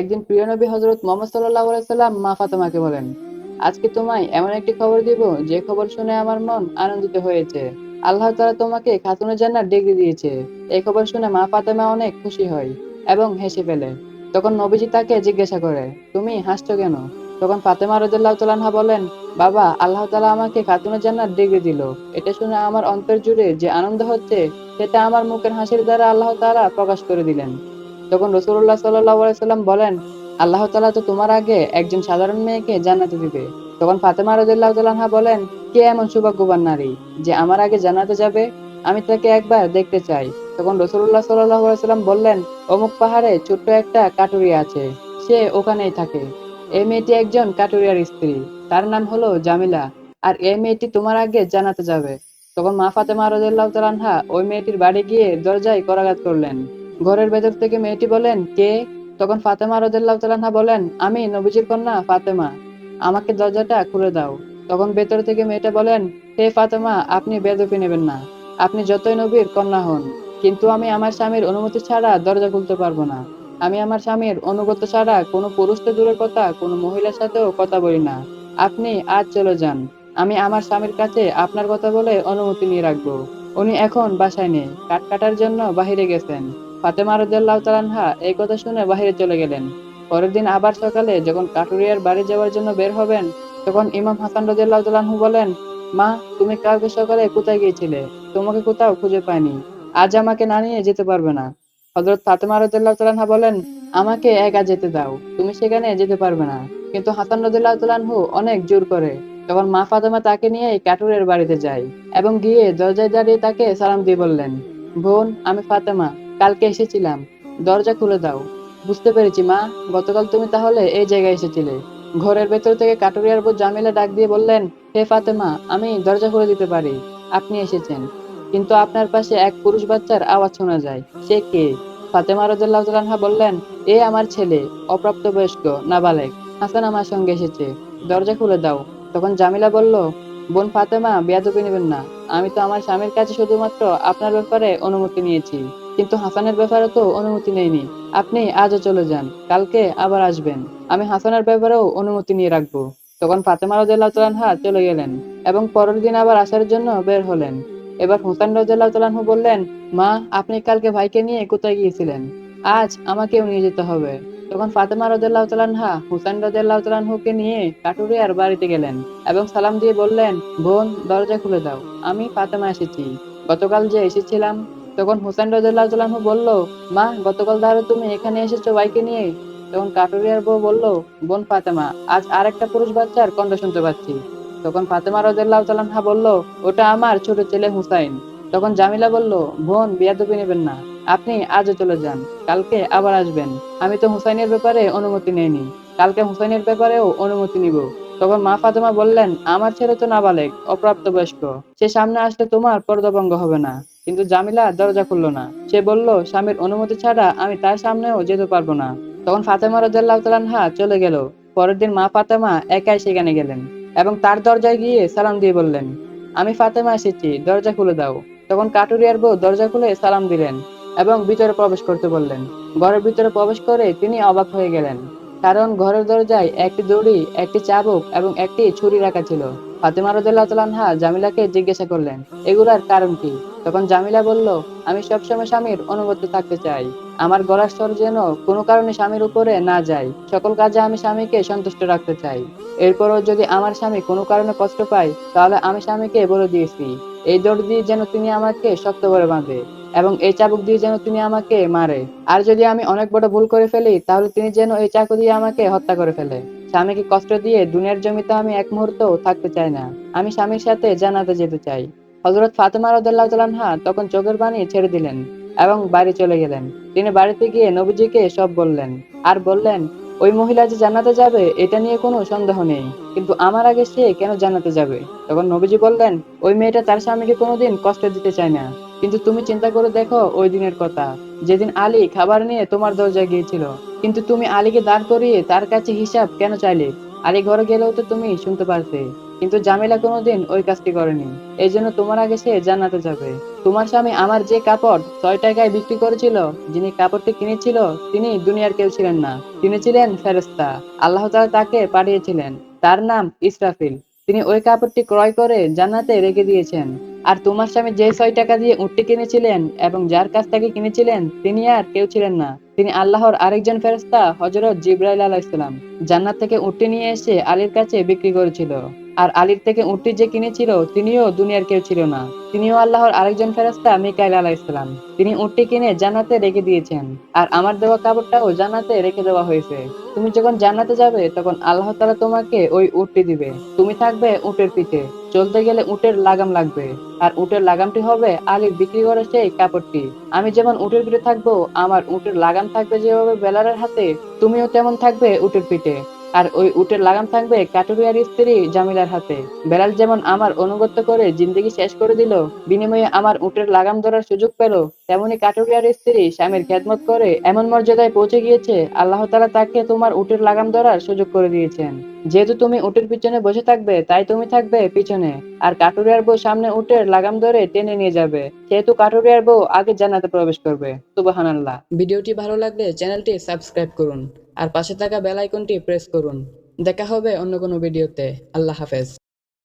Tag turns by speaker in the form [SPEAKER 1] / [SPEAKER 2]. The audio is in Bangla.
[SPEAKER 1] একদিন প্রিয় নবী হজরত মোহাম্মদ সাল্লাহ সাল্লাম মা ফাতেমাকে বলেন, আজকে তোমায় এমন একটি খবর দিব, যে খবর শুনে আমার মন আনন্দিত হয়েছে। আল্লাহ তাআলা তোমাকে খাতুনে জান্নাত ডিগ্রি দিয়েছে। এই খবর শুনে মা ফাতেমা অনেক খুশি হয় এবং হেসে ফেলে। তখন নবীজি তাকে জিজ্ঞাসা করে, তুমি হাসছো কেন? তখন ফাতেমা রদুল্লাহ তালাহা বলেন, বাবা, আল্লাহ তালা আমাকে খাতুনে জান্নাত ডিগ্রি দিল। এটা শুনে আমার অন্তর জুড়ে যে আনন্দ হচ্ছে, সেটা আমার মুখের হাসির দ্বারা আল্লাহ তালা প্রকাশ করে দিলেন। তখন রসুল্লাহ সাল্লাহ সাল্লাম বলেন, আল্লাহ তালা তো তোমার আগে একজন সাধারণ মেয়েকে জান্নাতে দিবে। তখন ফাতেমা রদুল্লাহ তালাহা বলেন, কে এমন সৌভাগ্যবান নারী যে আমার আগে জান্নাতে যাবে? আমি তাকে একবার দেখতে চাই। তখন রসুল্লাহ সাল্লাহ সাল্লাম বললেন, অমুক পাহাড়ে ছোট্ট একটা কাটুরিয়া আছে, সে ওখানেই থাকে। এই মেয়েটি একজন কাটুরিয়ার স্ত্রী, তার নাম হলো জামিলা, আর এই মেয়েটি তোমার আগে জানাতে যাবে। তখন মা ফাতেমা রদুল্লাহ তালানহা ওই মেয়েটির বাড়ি গিয়ে দরজায় করাঘাত করলেন। ঘরের ভেতর থেকে মেয়েটি বলেন, কে? তখন ফাতেমা রদুল্লাহ তালানহা বলেন, আমি, নবীজির কন্যা ফাতেমা। আমাকে দরজাটা খুলে দাও। তখন ভেতর থেকে মেয়েটা বলেন, হে ফাতেমা, আপনি বেদপি নেবেন না। আপনি যতই নবীর কন্যা হন, কিন্তু আমি আমার স্বামীর অনুমতি ছাড়া দরজা খুলতে পারব না। আমি আমার স্বামীর অনুগত ছাড়া কোনো পুরুষ তো দূরের কথা, কোনো মহিলার সাথেও কথা বলি না। আপনি আজ চলে যান। আমি আমার স্বামীর কাছে আপনার কথা বলে অনুমতি নিয়ে রাখব। উনি এখন বাসায় নেই। কাঠ কাটার জন্য বাহিরে গেছেন। ফাতেমা রদাল্লাহ তালানহা এই কথা শুনে বাহিরে চলে গেলেন। পরের দিন আবার সকালে যখন কাটুরিয়ার বাড়ি যাওয়ার জন্য বের হবেন, তখন ইমাম হাসান রদাল্লাহ তালানহু বলেন, মা, তুমি কালকে সকালে কোথায় গিয়েছিলে? তোমাকে কোথাও খুঁজে পাইনি। আজ আমাকে না নিয়ে যেতে পারবে না। হজরত ফাতেমা রদুল্লাহ তালাহা বলেন, আমাকে একা যেতে দাও। তুমি সেখানে যেতে পারবে না। কিন্তু হাসান রদুল্লাহ তালাহু অনেক জোর করে, তখন মা ফাতেমা তাকে নিয়ে কাটুরের বাড়িতে যায় এবং গিয়ে দরজায় দাঁড়িয়ে তাকে সালাম দিয়ে বললেন, বোন, আমি ফাতেমা। কালকে এসেছিলাম। দরজা খুলে দাও। বুঝতে পেরেছি, মা। গতকাল তুমি তাহলে এই জায়গায় এসেছিলে। ঘরের ভেতর থেকে কাটুরিয়ার বউ জামিলা ডাক দিয়ে বললেন, হে ফাতেমা, আমি দরজা খুলে দিতে পারি। আপনি এসেছেন। কিন্তু আপনার পাশে এক পুরুষ বাচ্চার আওয়াজ শোনা যায়। সে কে? ফাতেমা তাআলা বললেন, এ আমার ছেলে, অপ্রাপ্তবয়স্ক, নাবালেক। হাসান আমার সঙ্গে এসেছে। দরজা খুলে দাও। তখন জামিলা বলল, বোন ফাতেমা, বেয়াদবি নেবেন না। আমি তো আমার স্বামীর কাছে শুধুমাত্র আপনার ব্যাপারে অনুমতি নিয়েছি। কিন্তু হাসানের ব্যাপারে তো অনুমতি নেইনি আপনি আজও চলে যান, কালকে আবার আসবেন। আমি হাসানের ব্যাপারেও অনুমতি নিয়ে রাখব। তখন ফাতেমা রাদিয়াল্লাহু তাআলা চলে গেলেন এবং পরের দিন আবার আসার জন্য বের হলেন। এবার হুসাইন রাদিয়াল্লাহু তাআলাহু বললেন, মা, আপনি কালকে ভাইকে নিয়ে কোথায় গিয়েছিলেন? আজ আমাকেও নিয়ে যেতে হবে। তখন ফাতেমা রাদিয়াল্লাহু তাআলা হুসাইন রাদিয়াল্লাহু তাআলাকে নিয়ে কাটুরিয়ার বাড়িতে গেলেন এবং সালাম দিয়ে বললেন, বোন, দরজা খুলে দাও। আমি ফাতেমা এসেছি। গতকাল যে এসেছিলাম তখন হুসাইন তাআলাহু বলল, মা, গতকাল তাহলে তুমি এখানে এসেছ ভাইকে নিয়ে? তখন কাটুরিয়ার বউ বলল, বোন ফাতেমা, আজ আরেকটা পুরুষ বাচ্চার কণ্ঠ শুনতে পাচ্ছি। তখন ফাতেমা রাদিয়াল্লাহু তাআলা বলল, ওটা আমার ছোট ছেলে হুসাইন। তখন জামিলা বলল, বোন, বিয়াদবি নেবেন না, আপনি আজও চলে যান, কালকে আবার আসবেন। আমি তো হুসাইনের ব্যাপারে অনুমতি নেইনি, কালকে হুসাইনের ব্যাপারেও অনুমতি নিব। তখন মা ফাতেমা বললেন, আমার ছেলে তো নাবালেক, অপ্রাপ্তবয়স্ক, সে সামনে আসলে তোমার পর্দাভঙ্গ হবে না। কিন্তু জামিলা দরজা খুললো না। সে বলল, স্বামীর অনুমতি ছাড়া আমি তার সামনেও যেতে পারব না। তখন ফাতেমা রাদিয়াল্লাহু তাআলা চলে গেল। পরের দিন মা ফাতেমা একাই সেখানে গেলেন এবং তার দরজায় গিয়ে সালাম দিয়ে বললেন, আমি ফাতেমা এসেছি, দরজা খুলে দাও। তখন কাটুরিয়ার বউ দরজা খুলে সালাম দিলেন এবং ভিতরে প্রবেশ করতে বললেন। ঘরের ভিতরে প্রবেশ করে তিনি অবাক হয়ে গেলেন, কারণ ঘরের দরজায় একটি দড়ি, একটি চাবুক এবং একটি ছুরি রাখা ছিল। ফাতেমা তাআলা জামিলাকে জিজ্ঞাসা করলেন, এগুলার কারণ কি? তখন জামিলা বলল, আমি সবসময় স্বামীর অনুগত থাকতে চাই। আমার গলার স্বর যেন কোনো কারণে স্বামীর উপরে না যায়। সকল কাজে আমি স্বামীকে সন্তুষ্ট রাখতে চাই। এরপরও যদি আমার স্বামী কোনো কারণে কষ্ট পায়, তাহলে আমি স্বামীকে বলে দিয়েছি। এই দড়ি দিয়ে যেন তিনি আমাকে শক্ত করে বাঁধে এবং এই চাবুক দিয়ে যেন তিনি আমাকে মারে। আর যদি আমি অনেক বড় ভুল করে ফেলি, তাহলে তিনি যেন এই চাকু দিয়ে আমাকে হত্যা করে ফেলে। স্বামীকে কষ্ট দিয়ে দুনিয়ার জমিতে আমি এক মুহূর্ত থাকতে চাই না। আমি স্বামীর সাথে জানাতে যেতে চাই। হজরত ফাতেমা রাদিয়াল্লাহু তাআলা তখন চোখের পানি ছেড়ে দিলেন এবং বাড়ি চলে গেলেন। তিনি বাড়িতে গিয়ে নবীজিকে সব বললেন, আর বললেন, ওই মহিলা যে জানাতে যাবে, এটা নিয়ে কোনো সন্দেহ নেই, কিন্তু আমার আগে সে কেন জানাতে যাবে? তখন নবীজি বললেন, ওই মেয়েটা তার স্বামীকে কোনোদিন কষ্ট দিতে চায় না, কিন্তু তুমি চিন্তা করে দেখো ওই দিনের কথা। যেদিন আলী খাবার নিয়ে তোমার দরজায় গিয়েছিল, কিন্তু তুমি আলীকে দাঁড় করিয়ে তার কাছে হিসাব কেন চাইলে? আলী ঘরে গেলেও তো তুমি শুনতে পারতে। কিন্তু জামিলা কোনোদিন ওই কাজটি করেনি। এই জন্য তোমার আগে সে জান্নাতে যাবে। তোমার স্বামী আমার যে কাপড় ছয় টাকায় বিক্রি করেছিল, যিনি কাপড়টি কিনেছিল, তিনি দুনিয়ার কেউ ছিলেন না। তিনি ছিলেন ফেরেস্তা আল্লাহ তাআলা তাকে পাঠিয়েছিলেন। তার নাম ইসরাফিল। তিনি ওই কাপড়টি ক্রয় করে জান্নাতে রেখে দিয়েছেন। আর তোমার স্বামী যে ছয় টাকা দিয়ে উটটি কিনেছিলেন এবং যার কাছ থেকে কিনেছিলেন, তিনি আর কেউ ছিলেন না। তিনি আল্লাহর আরেকজন ফেরেস্তা হজরত জিব্রাইল আলাইসালাম জান্নাত থেকে উটটি নিয়ে এসে আলীর কাছে বিক্রি করেছিল। আর আলীর থেকে উটটি যে কিনেছিল, তিনিও দুনিয়ার কেউ ছিল না। তিনিও আল্লাহর আরেকজন ফেরেস্তা মিকাইল আলাহ আলাইসালাম তিনি উটটি কিনে জান্নাতে রেখে দিয়েছেন, আর আমার দেওয়া কাপড়টাও জান্নাতে রেখে দেওয়া হয়েছে। তুমি যখন জান্নাতে যাবে, তখন আল্লাহ তাআলা তোমাকে ওই উটটি দিবে। তুমি থাকবে উটের পিঠে। চলতে গেলে উটের লাগাম লাগবে, আর উটের লাগামটি হবে আলীর বিক্রি করে সেই কাপড়টি। আমি যেমন উটের পিঠে থাকব, আমার উটের লাগাম থাকবে যেভাবে বেলারের হাতে, তুমিও তেমন থাকবে উটের পিঠে। আর ওই উটের লাগাম থাকবে কাটুরিয়ার স্ত্রী জামিলার হাতে। বেলাল যেমন আমার অনুগত্য করে জিন্দগি শেষ করে দিল, বিনিময়ে আমার উটের লাগাম ধরার সুযোগ পেল, তেমনি কাটুরিয়ার স্ত্রী স্বামীর খেদমত করে এমন মর্যাদায় পৌঁছে গিয়েছে, আল্লাহ তালা তাকে তোমার উটের লাগাম ধরার সুযোগ করে দিয়েছেন। যেহেতু তুমি উটের পিছনে বসে থাকবে, তাই তুমি থাকবে পিছনে, আর কাটুরিয়ার বউ সামনে উটের লাগাম ধরে টেনে নিয়ে যাবে, সেহেতু কাটুরিয়ার বউ আগে জান্নাতে প্রবেশ করবে। সুবহানাল্লাহ। ভিডিওটি ভালো লাগলে চ্যানেলটি সাবস্ক্রাইব করুন। আর পাশে থাকা বেল আইকনটি প্রেস করুন। দেখা হবে অন্য কোনো ভিডিওতে। আল্লাহ হাফেজ।